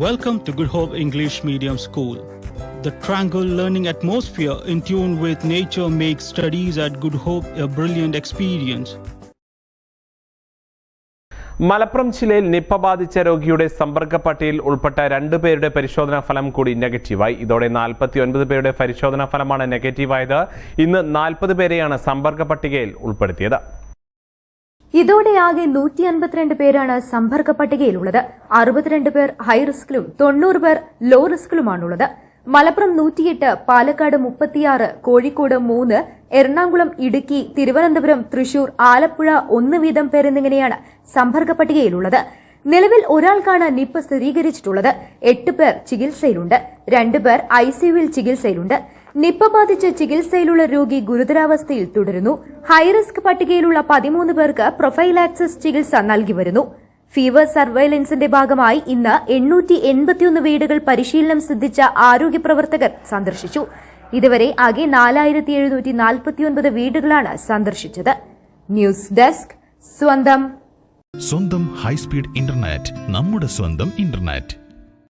Welcome to Good Hope English Medium School. The tranquil learning atmosphere in tune with nature makes studies at Good Hope a brilliant experience. Malappuram ജില്ലയിൽ Nipah ബാധിച്ച രോഗിയുടെ സമ്പർക്ക പട്ടികയിൽ ഉൾപ്പെട്ട രണ്ടുപേരുടെ പരിശോധനാ ഫലം കൂടി നെഗറ്റീവായി ഇതോടെ നാൽപ്പത്തി ഒൻപത് പേരുടെ പരിശോധനാ ഫലമാണ് നെഗറ്റീവായത് ഇന്ന് നാൽപ്പത് പേരെയാണ് സമ്പർക്ക പട്ടികയിൽ ഉൾപ്പെടുത്തിയത് ഇതോടെ ആകെ നൂറ്റി അൻപത്തിരണ്ട് പേരാണ് സമ്പർക്ക പട്ടികയിലുള്ളത്. അറുപത്തിരണ്ട് പേർ ഹൈ റിസ്കിലും തൊണ്ണൂറ് പേർ ലോ റിസ്കിലുമാണുള്ളത്. മലപ്പുറം നൂറ്റിയെട്ട് പാലക്കാട് മുപ്പത്തിയാറ് കോഴിക്കോട് മൂന്ന് എറണാകുളം ഇടുക്കി തിരുവനന്തപുരം തൃശൂർ ആലപ്പുഴ ഒന്ന് വീതം പേർ എന്നിങ്ങനെയാണ് സമ്പർക്ക പട്ടികയിലുള്ളത്. നിലവിൽ ഒരാൾക്കാണ് നിപ്പ സ്ഥിരീകരിച്ചിട്ടുള്ളത്. എട്ട് പേർ ചികിത്സയിലുണ്ട്. രണ്ടുപേർ ഐസിയുവിൽ ചികിത്സയിലുണ്ട്. നിപ്പ ബാധിച്ച് ചികിത്സയിലുള്ള രോഗി ഗുരുതരാവസ്ഥയിൽ തുടരുന്നു. ഹൈറിസ്ക് പട്ടികയിലുള്ള പതിമൂന്ന് പേർക്ക് പ്രൊഫൈലാക്സിസ് ചികിത്സ നൽകി വരുന്നു. ഫീവർ സർവൈലൻസിന്റെ ഭാഗമായി ഇന്ന് എണ്ണൂറ്റി എൺപത്തിയൊന്ന് വീടുകൾ പരിശീലനം സിദ്ധിച്ച ആരോഗ്യ പ്രവർത്തകർ സന്ദർശിച്ചു. ഇതുവരെ ആകെ നാലായിരത്തി എഴുന്നൂറ്റി നാൽപ്പത്തിയൊൻപത് വീടുകളാണ് സന്ദർശിച്ചത്. ന്യൂസ് ഡെസ്ക് സ്വന്തം സ്വന്തം ഹൈസ്പീഡ് ഇന്റർനെറ്റ് നമ്മുടെ സ്വന്തം ഇന്റർനെറ്റ്.